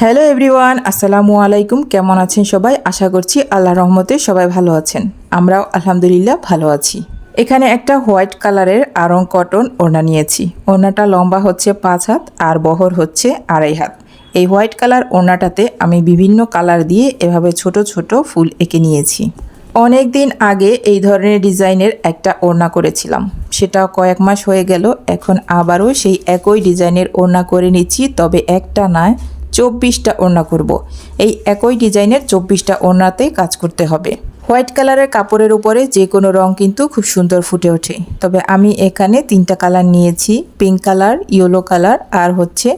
Hello everyone আসসালামু আলাইকুম। কেমন আছেন সবাই? আশা করছি আল্লাহ রহমতে সবাই ভালো আছেন। আমরাও আলহামদুলিল্লাহ ভালো আছি। এখানে একটা হোয়াইট কালারের আরং কটন ওড়না নিয়েছি। ওড়নাটা লম্বা হচ্ছে পাঁচ হাত আর বহর হচ্ছে আড়াই হাত। এই হোয়াইট কালার ওড়নাটাতে আমি বিভিন্ন কালার দিয়ে এভাবে ছোট ছোট ফুল এঁকে নিয়েছি। অনেক দিন আগে এই ধরনের ডিজাইনের একটা ওড়না করেছিলাম। সেটা কয়েক মাস হয়ে গেল, এখন আবারও সেই একই ডিজাইনের ওড়না করে নিচ্ছি, তবে একটা নয় চব্বিশটা ওড়না করব। এই একই ডিজাইনের চব্বিশটা ওড়নাতে কাজ করতে হবে। হোয়াইট কালারের কাপড়ের উপরে যে কোনো রং কিন্তু খুব সুন্দর ফুটে ওঠে। তবে আমি এখানে তিনটা কালার নিয়েছি, পিঙ্ক কালার, ইয়েলো কালার আর হচ্ছে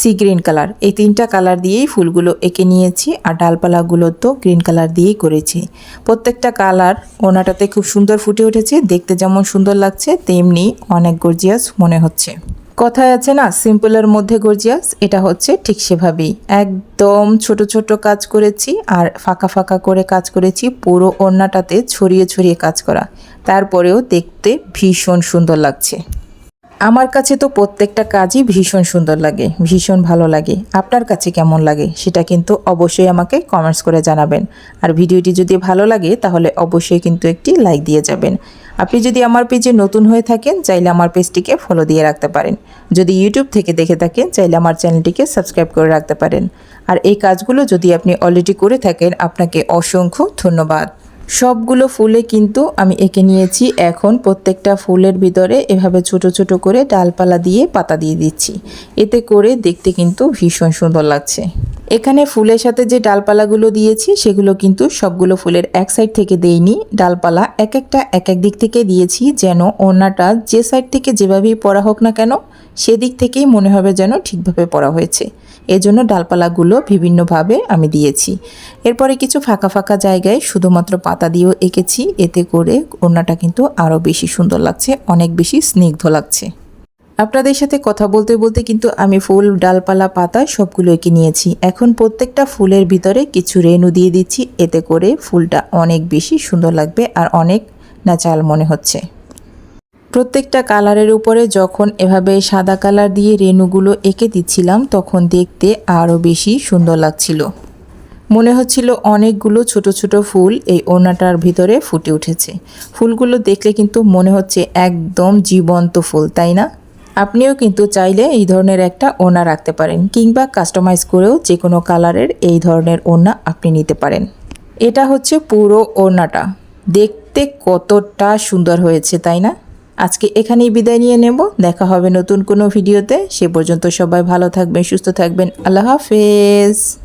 সি গ্রিন কালার। এই তিনটা কালার দিয়েই ফুলগুলো এঁকে নিয়েছি আর ডালপালাগুলো তো গ্রিন কালার দিয়েই করেছি। প্রত্যেকটা কালার ওনাটাতে খুব সুন্দর ফুটে উঠেছে, দেখতে যেমন সুন্দর লাগছে, তেমনি অনেক গর্জিয়াস মনে হচ্ছে। কথায় আছে না সিম্পলের মধ্যে গর্জিয়াস এটা হচ্ছে ঠিক সেভাবেই। একদম ছোট ছোট কাজ করেছি আর ফাঁকা ফাঁকা করে কাজ করেছি পুরো ওড়নাটাতে ছড়িয়ে ছড়িয়ে কাজ করা। তারপরেও দেখতে ভীষণ সুন্দর লাগছে। আমার কাছে তো প্রত্যেকটা কাজই ভীষণ সুন্দর লাগে, ভীষণ ভালো লাগে। আপনার কাছে কেমন লাগে সেটা কিন্তু অবশ্যই আমাকে কমেন্টস করে জানাবেন। আর ভিডিওটি যদি ভালো লাগে তাহলে অবশ্যই কিন্তু একটি লাইক দিয়ে যাবেন। আপনি যদি আমার পেজে নতুন হয়ে থাকেন, চাইলে আমার পেজটিকে ফলো দিয়ে রাখতে পারেন। যদি ইউটিউব থেকে দেখে থাকেন, চাইলে আমার চ্যানেলটিকে সাবস্ক্রাইব করে রাখতে পারেন। আর এই কাজগুলো যদি আপনি অলরেডি করে থাকেন, আপনাকে অসংখ্য ধন্যবাদ। সবগুলো ফুলে কিন্তু আমি এঁকে নিয়েছি। এখন প্রত্যেকটা ফুলের ভিতরে এভাবে ছোট ছোট করে ডালপালা দিয়ে পাতা দিয়ে দিচ্ছি। এতে করে দেখতে কিন্তু ভীষণ সুন্দর লাগছে। এখানে ফুলের সাথে যে ডালপালাগুলো দিয়েছি, সেগুলো কিন্তু সবগুলো ফুলের এক সাইড থেকে দেইনি। ডালপালা এক একটা, এক এক দিক থেকে দিয়েছি যেন ওড়নাটা যে সাইড থেকে যেভাবেই পরা হোক না কেন, সেদিক থেকেই মনে হবে যেন ঠিকভাবে পরা হয়েছে। এজন্য ডালপালাগুলো বিভিন্নভাবে আমি দিয়েছি। এরপরে কিছু ফাঁকা ফাঁকা জায়গায় শুধুমাত্র পাতা দিয়েও এঁকেছি। এতে করে ওড়নাটা কিন্তু আরও বেশি সুন্দর লাগছে, অনেক বেশি স্নিগ্ধ লাগছে। আপনাদের সাথে কথা বলতে বলতে কিন্তু আমি ফুল, ডালপালা, পাতা সবগুলো এঁকে নিয়েছি। এখন প্রত্যেকটা ফুলের ভিতরে কিছু রেণু দিয়ে দিচ্ছি। এতে করে ফুলটা অনেক বেশি সুন্দর লাগবে আর অনেক ন্যাচারাল মনে হচ্ছে। প্রত্যেকটা কালারের উপরে যখন এভাবে সাদা কালার দিয়ে রেণুগুলো এঁকে দিচ্ছিলাম, তখন দেখতে আরও বেশি সুন্দর লাগছিল। মনে হচ্ছিল অনেকগুলো ছোট ছোট ফুল এই ওড়নাটার ভিতরে ফুটে উঠেছে। ফুলগুলো দেখলে কিন্তু মনে হচ্ছে একদম জীবন্ত ফুল, তাই না? আপনিও কিন্তু চাইলে এই ধরনের একটা ওনা রাখতে পারেন কিংবা কাস্টমাইজ করেও যে কোনো কালারের এই ধরনের ওনা আপনি নিতে পারেন। এটা হচ্ছে পুরো ওনাটা। দেখতে কতটা সুন্দর হয়েছে, তাই না? আজকে এখানেই বিদায় নিয়ে নেব। দেখা হবে নতুন কোনো ভিডিওতে। সে পর্যন্ত সবাই ভালো থাকবেন, সুস্থ থাকবেন। আল্লাহ হাফেজ।